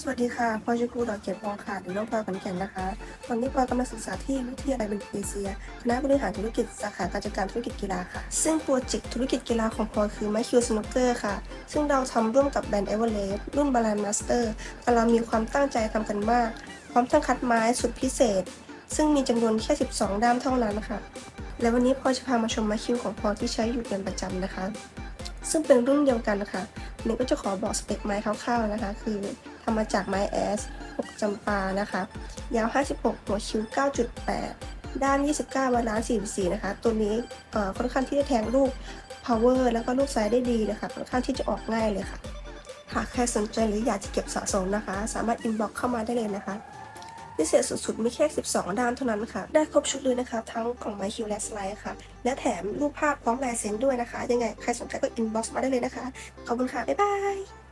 สวัสดีค่ะพลอชื่อครูดอกเกียรติพองค่ะหรือน้องพลอยขอนแก่นนะคะ ตอนนี้พลอยกำลังศึกษาที่วิทยาลัยเบนเอเซียคณะบริหารธุรกิจสาขาการจัดการธุรกิจกีฬาค่ะ ซึ่งโปรเจกต์ธุรกิจกีฬาของพลอยคือไมคิวสโนเกอร์ค่ะ ซึ่งเราทำร่วมกับแบรนด์เอเวอเรสต์รุ่นบาลานมาสเตอร์แต่เรามีความตั้งใจทำกันมาก พร้อมทั้งคัดไม้สุดพิเศษ ซึ่งมีจำนวนแค่ 12 ด้ามเท่านั้นค่ะ และวันนี้พลอยจะพามาชมไมคิวของพลอยที่ใช้อยู่เป็นประจำนะคะ ซึ่งเป็นรุ่นเดียวกันนะคะ นุก็จะขอบอกสเปคไม้คร่าวๆนะคะ คือทำมาจากไม้แอส6จำปานะคะ ยาว 56 หัวคิ้ว 9.8 ด้าน 29บาลานซ์44 นะคะ ตัวนี้ค่อนข้างที่จะแทงลูก power แล้วก็ลูกไซด์ได้ดีนะคะ ค่อนข้างที่จะออกง่ายเลยค่ะ หากใครสนใจหรืออยากจะเก็บสะสมนะคะ สามารถ inbox เข้ามาได้เลยนะคะ พิเศษสุดๆมีแค่ 12 ด้านเท่านั้นค่ะ ได้ครบชุดเลยนะคะ ทั้งกล่องไมคิวและสไลด์ค่ะ และแถมรูปภาพพร้อมลายเซ็นด้วยนะคะ ยังไงใครสนใจก็อินบ็อกซ์มาได้เลยนะคะ ขอบคุณค่ะ บ๊ายบาย